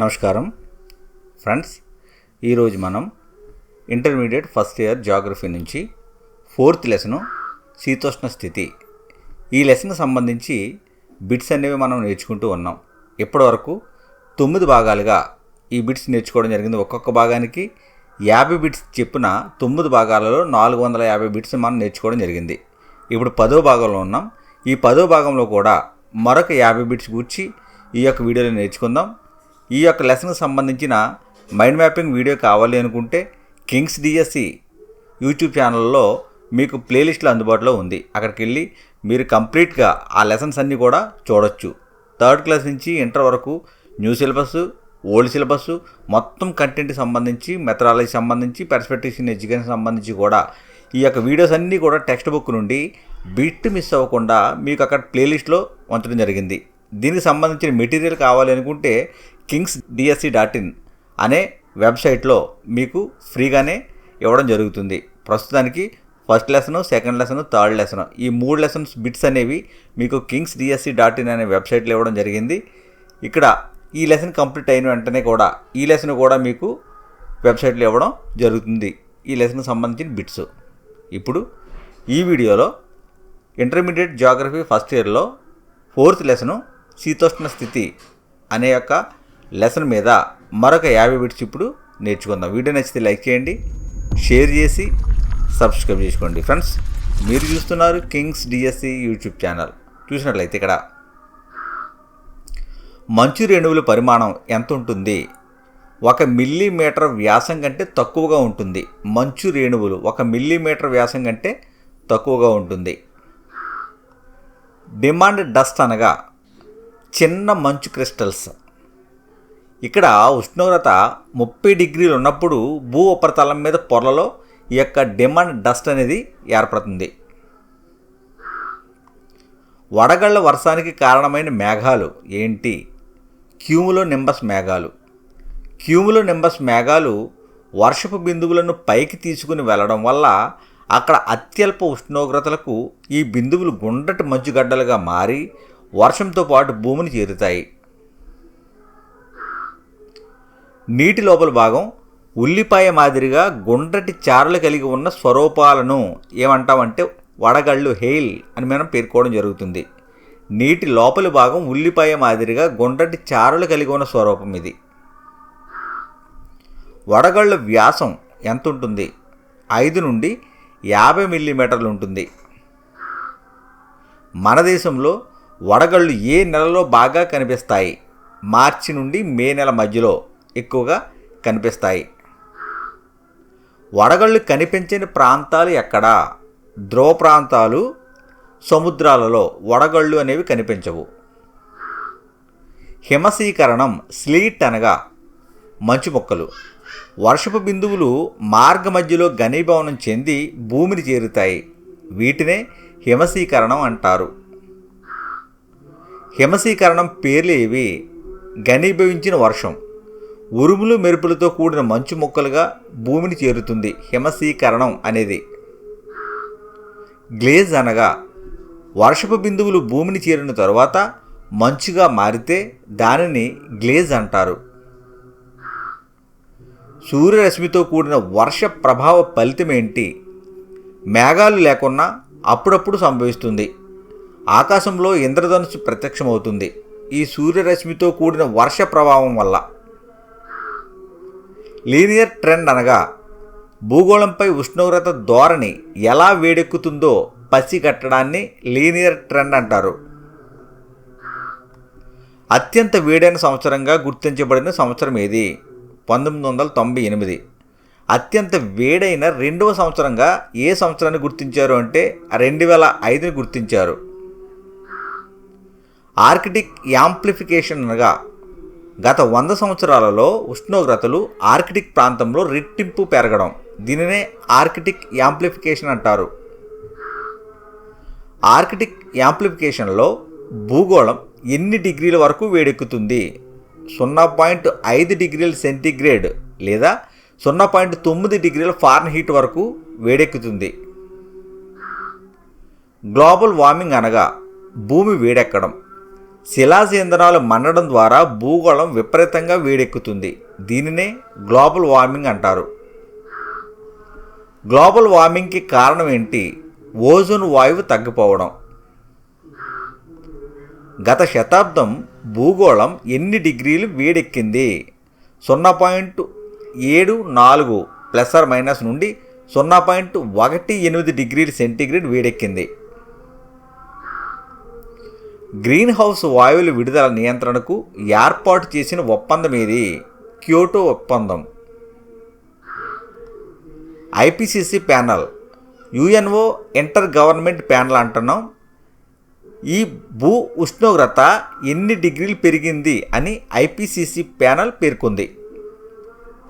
నమస్కారం. ఫ్రెండ్స్ ఈరోజు మనం ఇంటర్మీడియట్ ఫస్ట్ ఇయర్ జాగ్రఫీ నుంచి ఫోర్త్ లెసను శీతోష్ణ స్థితి ఈ లెసన్ సంబంధించి బిట్స్ అనేవి మనం నేర్చుకుంటూ ఉన్నాం. ఇప్పటివరకు తొమ్మిది భాగాలుగా ఈ బిట్స్ నేర్చుకోవడం జరిగింది. ఒక్కొక్క భాగానికి యాభై బిట్స్ చెప్పిన తొమ్మిది భాగాలలో నాలుగు వందల యాభై బిట్స్ మనం నేర్చుకోవడం జరిగింది. ఇప్పుడు పదో భాగంలో ఉన్నాం. ఈ పదో భాగంలో కూడా మరొక యాభై బిట్స్ గూర్చి ఈ యొక్క వీడియోలో నేర్చుకుందాం. ఈ యొక్క లెసన్కి సంబంధించిన మైండ్ మ్యాపింగ్ వీడియో కావాలి అనుకుంటే కింగ్స్ డిఎస్సి యూట్యూబ్ ఛానల్లో మీకు ప్లేలిస్ట్లో అందుబాటులో ఉంది. అక్కడికి వెళ్ళి మీరు కంప్లీట్గా ఆ లెసన్స్ అన్నీ కూడా చూడొచ్చు. థర్డ్ క్లాస్ నుంచి ఇంటర్ వరకు న్యూ సిలబస్ ఓల్డ్ సిలబస్ మొత్తం కంటెంట్కి సంబంధించి మెథడాలజీ సంబంధించి పెర్స్పెక్టివ్స్ ఇన్ ఎడ్యుకేషన్ సంబంధించి కూడా ఈ యొక్క వీడియోస్ అన్నీ కూడా టెక్స్ట్ బుక్ నుండి బిట్ మిస్ అవ్వకుండా మీకు అక్కడ ప్లేలిస్ట్లో ఉంచడం జరిగింది. దీనికి సంబంధించిన మెటీరియల్ కావాలి అనుకుంటే కింగ్స్ డిఎస్సి డాట్ ఇన్ అనే వెబ్సైట్లో మీకు ఫ్రీగానే ఇవ్వడం జరుగుతుంది. ప్రస్తుతానికి first lesson second lesson third lesson ఈ మూడు లెసన్స్ బిట్స్ అనేవి మీకు కింగ్స్ డిఎస్సి డాట్ ఇన్ అనే వెబ్సైట్లో ఇవ్వడం జరిగింది. ఇక్కడ ఈ లెసన్ కంప్లీట్ అయిన వెంటనే కూడా ఈ లెసన్ కూడా మీకు వెబ్సైట్లో ఇవ్వడం జరుగుతుంది. ఈ లెసన్కి సంబంధించిన బిట్స్. ఇప్పుడు ఈ వీడియోలో ఇంటర్మీడియట్ జాగ్రఫీ ఫస్ట్ ఇయర్లో ఫోర్త్ లెసను శీతోష్ణ స్థితి అనే యొక్క లెసన్ మీద మరొక యాభై బిట్స్ ఇప్పుడు నేర్చుకుందాం. వీడియో నచ్చితే లైక్ చేయండి షేర్ చేసి సబ్స్క్రైబ్ చేసుకోండి. ఫ్రెండ్స్ మీరు చూస్తున్నారు కింగ్స్ డిఎస్సి యూట్యూబ్ ఛానల్. చూసినట్లయితే ఇక్కడ మంచు రేణువుల పరిమాణం ఎంత ఉంటుంది? ఒక మిల్లీమీటర్ వ్యాసం కంటే తక్కువగా ఉంటుంది. మంచు రేణువులు ఒక మిల్లీమీటర్ వ్యాసం కంటే తక్కువగా ఉంటుంది. డిమాండ్ డస్ట్ అనగా చిన్న మంచు క్రిస్టల్స్. ఇక్కడ ఉష్ణోగ్రత ముప్పై డిగ్రీలు ఉన్నప్పుడు భూ ఉపరితలం మీద పొరలలో ఈ యొక్క డిమాండ్ డస్ట్ అనేది ఏర్పడుతుంది. వడగళ్ళ వర్షానికి కారణమైన మేఘాలు ఏంటి? క్యూములో నింబస్ మేఘాలు. క్యూములో నింబస్ మేఘాలు వర్షపు బిందువులను పైకి తీసుకుని వెళ్ళడం వల్ల అక్కడ అత్యల్ప ఉష్ణోగ్రతలకు ఈ బిందువులు గుండ్రటి మంచుగడ్డలుగా మారి వర్షంతో పాటు భూమిని చేరుతాయి. నీటి లోపల భాగం ఉల్లిపాయ మాదిరిగా గుండ్రటి చారలు కలిగి ఉన్న స్వరూపాలను ఏమంటామంటే వడగళ్ళు హెయిల్ అని మనం పేర్కోవడం జరుగుతుంది. నీటి లోపలి భాగం ఉల్లిపాయ మాదిరిగా గుండ్రటి చారలు కలిగి ఉన్న స్వరూపం ఇది. వడగళ్ళ వ్యాసం ఎంత ఉంటుంది ఐదు నుండి యాభై మిల్లీమీటర్లు ఉంటుంది. మన దేశంలో వడగళ్ళు ఏ నెలలో బాగా కనిపిస్తాయి? మార్చి నుండి మే నెల మధ్యలో. ఎక్కువగా కనిపిస్తాయి. వడగళ్ళు కనిపించని ప్రాంతాలు ఎక్కడా? ధ్రువ ప్రాంతాలు సముద్రాలలో వడగళ్ళు అనేవి కనిపించవు. హిమసీకరణం స్లీట్ అనగా మంచు మొక్కలు. వర్షపు బిందువులు మార్గ మధ్యలో ఘనీభవనం చెంది భూమిని చేరుతాయి. వీటినే హిమసీకరణం అంటారు. హిమసీకరణం పేర్లు ఏవి? ఘనీభవించిన వర్షం. ఉరుములు మెరుపులతో కూడిన మంచు మొక్కలుగా భూమిని చేరుతుంది హిమసీకరణం అనేది. గ్లేజ్ అనగా వర్షపు బిందువులు భూమిని చేరిన తరువాత మంచుగా మారితే దానిని గ్లేజ్ అంటారు. సూర్యరశ్మితో కూడిన వర్ష ప్రభావ ఫలితం ఏంటి? మేఘాలు లేకున్నా అప్పుడప్పుడు సంభవిస్తుంది. ఆకాశంలో ఇంద్రధనుసు ప్రత్యక్షమవుతుంది. ఈ సూర్యరశ్మితో కూడిన వర్ష ప్రభావం వల్ల. లీనియర్ ట్రెండ్ అనగా భూగోళంపై ఉష్ణోగ్రత ధోరణి ఎలా వేడెక్కుతుందో పసిగట్టడాన్ని లీనియర్ ట్రెండ్ అంటారు. అత్యంత వేడైన సంవత్సరంగా గుర్తించబడిన సంవత్సరం ఏది? పంతొమ్మిది వందల తొంభై ఎనిమిది. అత్యంత వేడైన రెండవ సంవత్సరంగా ఏ సంవత్సరాన్ని గుర్తించారు అంటే రెండు వేల ఐదుని గుర్తించారు. ఆర్కిటిక్ యాంప్లిఫికేషన్ అనగా గత వంద సంవత్సరాలలో ఉష్ణోగ్రతలు ఆర్కిటిక్ ప్రాంతంలో రెట్టింపు పెరగడం. దీనినే ఆర్కిటిక్ యాంప్లిఫికేషన్ అంటారు. ఆర్కిటిక్ యాంప్లిఫికేషన్లో భూగోళం ఎన్ని డిగ్రీల వరకు వేడెక్కుతుంది? సున్నా పాయింట్ ఐదు డిగ్రీల సెంటీగ్రేడ్ లేదా సున్నా పాయింట్ తొమ్మిది డిగ్రీల ఫారెన్ హీట్ వరకు వేడెక్కుతుంది. గ్లోబల్ వార్మింగ్ అనగా భూమి వేడెక్కడం. శిలాజేంద్రాలు మండడం ద్వారా భూగోళం విపరీతంగా వేడెక్కుతుంది. దీనినే గ్లోబల్ వార్మింగ్ అంటారు. గ్లోబల్ వార్మింగ్కి కారణం ఏంటి? ఓజోన్ వాయువు తగ్గిపోవడం. గత శతాబ్దం భూగోళం ఎన్ని డిగ్రీలు వేడెక్కింది? సున్నా పాయింట్ ఏడు నాలుగు ప్లస్ ఆర్ మైనస్ నుండి సున్నా పాయింట్ ఒకటి ఎనిమిది డిగ్రీల సెంటీగ్రేడ్ వేడెక్కింది. గ్రీన్ హౌస్ వాయువుల విడుదల నియంత్రణకు ఏర్పాటు చేసిన ఒప్పందం ఇది క్యోటో ఒప్పందం. IPCC panel. UNO inter government panel అంటున్నాం. ఈ భూ ఉష్ణోగ్రత ఎన్ని డిగ్రీలు పెరిగింది అని ఐపీసీసీ ప్యానల్ పేర్కొంది.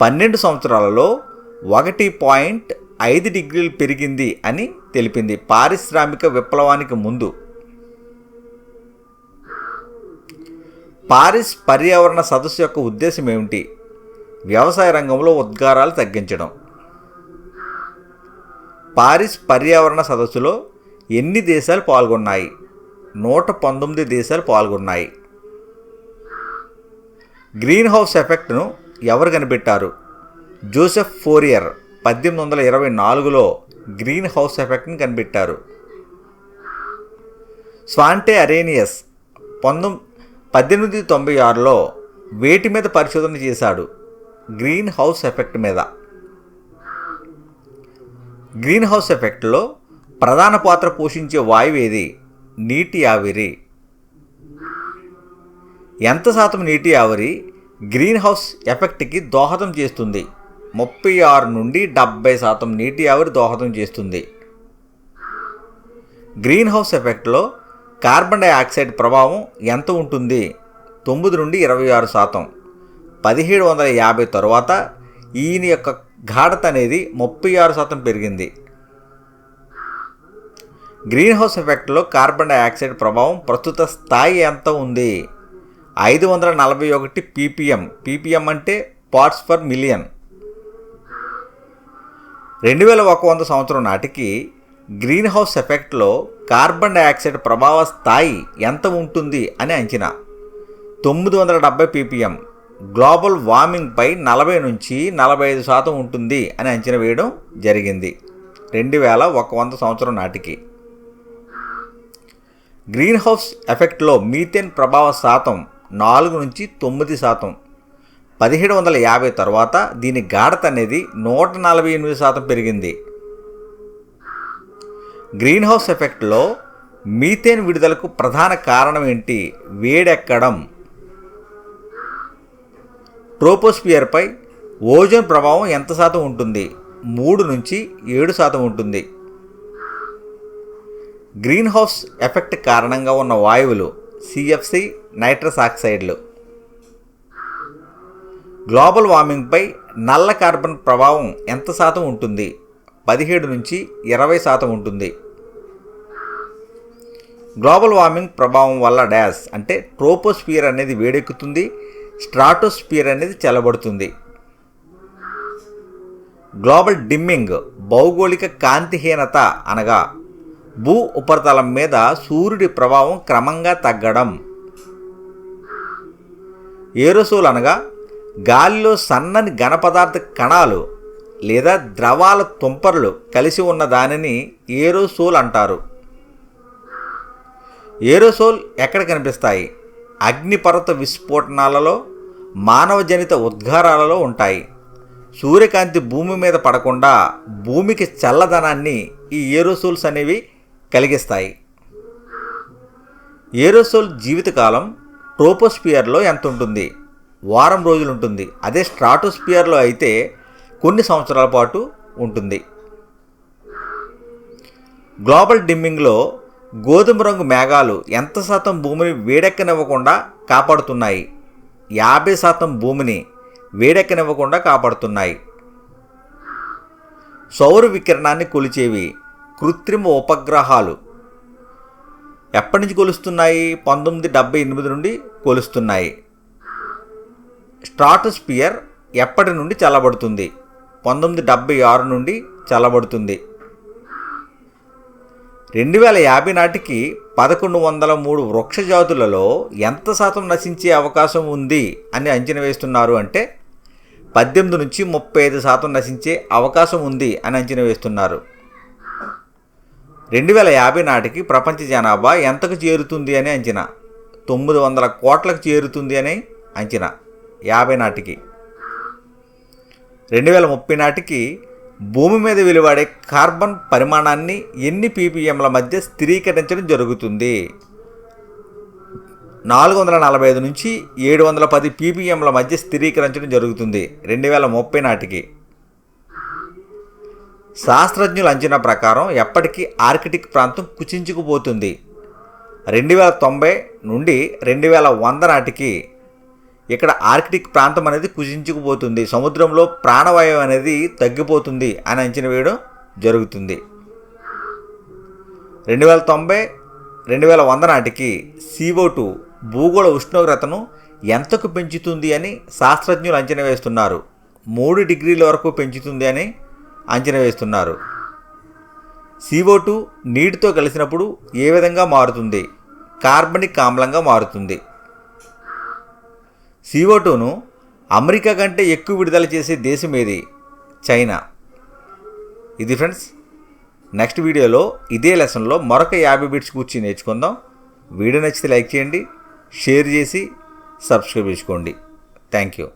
పన్నెండు సంవత్సరాలలో ఒకటి పాయింట్ ఐదు డిగ్రీలు పెరిగింది అని తెలిపింది. పారిశ్రామిక విప్లవానికి ముందు. పారిస్ పర్యావరణ సదస్సు యొక్క ఉద్దేశం ఏమిటి? వ్యవసాయ రంగంలో ఉద్గారాలు తగ్గించడం. పారిస్ పర్యావరణ సదస్సులో ఎన్ని దేశాలు పాల్గొన్నాయి? నూట పంతొమ్మిది దేశాలు పాల్గొన్నాయి. గ్రీన్ హౌస్ ఎఫెక్ట్ను ఎవరు కనిపెట్టారు? జోసెఫ్ ఫోరియర్ పద్దెనిమిది వందల ఇరవై నాలుగులో గ్రీన్ హౌస్ ఎఫెక్ట్ని కనిపెట్టారు. స్వాంటే అరేనియస్ పంతొమ్మిది పద్దెనిమిది తొంభై ఆరులో వేటి మీద పరిశోధన చేశాడు గ్రీన్ హౌస్ ఎఫెక్ట్ మీద. గ్రీన్ హౌస్ ఎఫెక్ట్లో ప్రధాన పాత్ర పోషించే వాయువు ఏది? నీటి ఆవిరి. ఎంత శాతం నీటి ఆవిరి గ్రీన్ హౌస్ ఎఫెక్ట్కి దోహదం చేస్తుంది? ముప్పై ఆరు నుండి డెబ్బై శాతం నీటి ఆవిరి దోహదం చేస్తుంది. గ్రీన్ హౌస్ ఎఫెక్ట్లో కార్బన్ డైఆక్సైడ్ ప్రభావం ఎంత ఉంటుంది? తొమ్మిది నుండి ఇరవై ఆరు శాతం. పదిహేడు వందల యాభై తరువాత ఈయన యొక్క గాఢత అనేది ముప్పై ఆరు శాతం పెరిగింది. గ్రీన్ హౌస్ ఎఫెక్ట్లో కార్బన్ డైఆక్సైడ్ ప్రభావం ప్రస్తుత స్థాయి ఎంత ఉంది? ఐదు వందల నలభై ఒకటి పీపీఎం. పీపీఎం అంటే పార్ట్స్ పర్ మిలియన్. రెండు వేల ఒక వంద సంవత్సరం నాటికి గ్రీన్ హౌస్ ఎఫెక్ట్లో కార్బన్ డైఆక్సైడ్ ప్రభావ స్థాయి ఎంత ఉంటుంది అని అంచనా. తొమ్మిది వందల డెబ్బై పీపీఎం గ్లోబల్ వార్మింగ్పై నలభై నుంచి నలభై ఐదు శాతం ఉంటుంది అని అంచనా వేయడం జరిగింది. రెండు వేల ఒక వంద సంవత్సరం నాటికి. గ్రీన్ హౌస్ ఎఫెక్ట్లో మీథేన్ ప్రభావ శాతం నాలుగు నుంచి తొమ్మిది శాతం. పదిహేడు వందల యాభై తర్వాత దీని గాఢత అనేది నూట నలభై ఎనిమిది శాతం పెరిగింది. గ్రీన్ హౌస్ ఎఫెక్ట్లో మీథేన్ విడుదలకు ప్రధాన కారణం ఏంటి? వేడెక్కడం. ట్రోపోస్పియర్పై ఓజోన్ ప్రభావం ఎంత శాతం ఉంటుంది? మూడు నుంచి ఏడు శాతం ఉంటుంది. గ్రీన్ హౌస్ ఎఫెక్ట్ కారణంగా ఉన్న వాయువులు సిఎఫ్సి నైట్రస్ ఆక్సైడ్లు. గ్లోబల్ వార్మింగ్పై నల్ల కార్బన్ ప్రభావం ఎంత శాతం ఉంటుంది? పదిహేడు నుంచి ఇరవై శాతం ఉంటుంది. గ్లోబల్ వార్మింగ్ ప్రభావం వల్ల డ్యాష్ అంటే ట్రోపోస్పియర్ అనేది వేడెక్కుతుంది స్ట్రాటోస్ఫియర్ అనేది చల్లబడుతుంది. గ్లోబల్ డిమ్మింగ్ భౌగోళిక కాంతిహీనత అనగా భూ ఉపరితలం మీద సూర్యుడి ప్రభావం క్రమంగా తగ్గడం. ఏరోసోల్ అనగా గాలిలో సన్నని ఘనపదార్థ కణాలు లేదా ద్రవాల తుంపర్లు కలిసి ఉన్న దానిని ఏరోసోల్ అంటారు. ఏరోసోల్ ఎక్కడ కనిపిస్తాయి? అగ్నిపర్వత విస్ఫోటనాలలో మానవజనిత ఉద్గారాలలో ఉంటాయి. సూర్యకాంతి భూమి మీద పడకుండా భూమికి చల్లదనాన్ని ఈ ఏరోసోల్స్ అనేవి కలిగిస్తాయి. ఏరోసోల్ జీవితకాలం ట్రోపోస్పియర్లో ఎంత ఉంటుంది వారం రోజులు ఉంటుంది అదే స్ట్రాటోస్పియర్లో అయితే కొన్ని సంవత్సరాల పాటు ఉంటుంది. గ్లోబల్ డిమ్మింగ్లో గోధుమ రంగు మేఘాలు ఎంత శాతం భూమిని వేడెక్కనివ్వకుండా కాపాడుతున్నాయి? యాభై శాతం భూమిని వేడెక్కనివ్వకుండా కాపాడుతున్నాయి. సౌర వికిరణాన్ని కొలిచేవి కృత్రిమ ఉపగ్రహాలు. ఎప్పటి నుంచి కొలుస్తున్నాయి? పంతొమ్మిది డెబ్బై ఎనిమిది నుండి కొలుస్తున్నాయి. స్ట్రాటోస్పియర్ ఎప్పటి నుండి చల్లబడుతుంది? పంతొమ్మిది డెబ్బై ఆరు నుండి చల్లబడుతుంది. రెండు వేల యాభై నాటికి పదకొండు వందల మూడు వృక్ష జాతులలో ఎంత శాతం నశించే అవకాశం ఉంది అని అంచనా వేస్తున్నారు అంటే పద్దెనిమిది నుంచి ముప్పై ఐదు శాతం నశించే అవకాశం ఉంది అని అంచనా వేస్తున్నారు. రెండు వేల యాభై నాటికి ప్రపంచ జనాభా ఎంతకు చేరుతుంది అని అంచనా? తొమ్మిది వందల కోట్లకు చేరుతుంది అని అంచనా. యాభై నాటికి. రెండు వేల ముప్పై నాటికి భూమి మీద వెలువడే కార్బన్ పరిమాణాన్ని ఎన్ని పీపీఎంల మధ్య స్థిరీకరించడం జరుగుతుంది? నాలుగు వందల నలభై ఐదు నుంచి ఏడు వందల పది పీపీఎంల మధ్య స్థిరీకరించడం జరుగుతుంది రెండు వేల ముప్పై నాటికి. శాస్త్రజ్ఞుల అంచనా ప్రకారం ఎప్పటికీ ఆర్కిటిక్ ప్రాంతం కుచించుకుపోతుంది. రెండు వేల తొంభై నుండి రెండు వేల వంద నాటికి ఇక్కడ ఆర్కిటిక్ ప్రాంతం అనేది కుజించుకుపోతుంది. సముద్రంలో ప్రాణవాయువు అనేది తగ్గిపోతుంది అని అంచనా వేయడం జరుగుతుంది. రెండు వేల తొంభై రెండు వేల వంద నాటికి సిఓ టూ భూగోళ ఉష్ణోగ్రతను ఎంతకు పెంచుతుంది అని శాస్త్రజ్ఞులు అంచనా వేస్తున్నారు. మూడు డిగ్రీల వరకు పెంచుతుంది అని అంచనా వేస్తున్నారు. సిఓ టూ నీటితో కలిసినప్పుడు ఏ విధంగా మారుతుంది? కార్బనిక్ ఆమ్లంగా మారుతుంది. సీఓ టూను అమెరికా కంటే ఎక్కువ విడుదల చేసే దేశం ఏది? చైనా. ఇది ఫ్రెండ్స్ నెక్స్ట్ వీడియోలో ఇదే లెసన్లో మరొక యాభై బిట్స్ కూర్చి నేర్చుకుందాం. వీడియో నచ్చితే లైక్ చేయండి షేర్ చేసి సబ్స్క్రైబ్ చేసుకోండి. Thank you.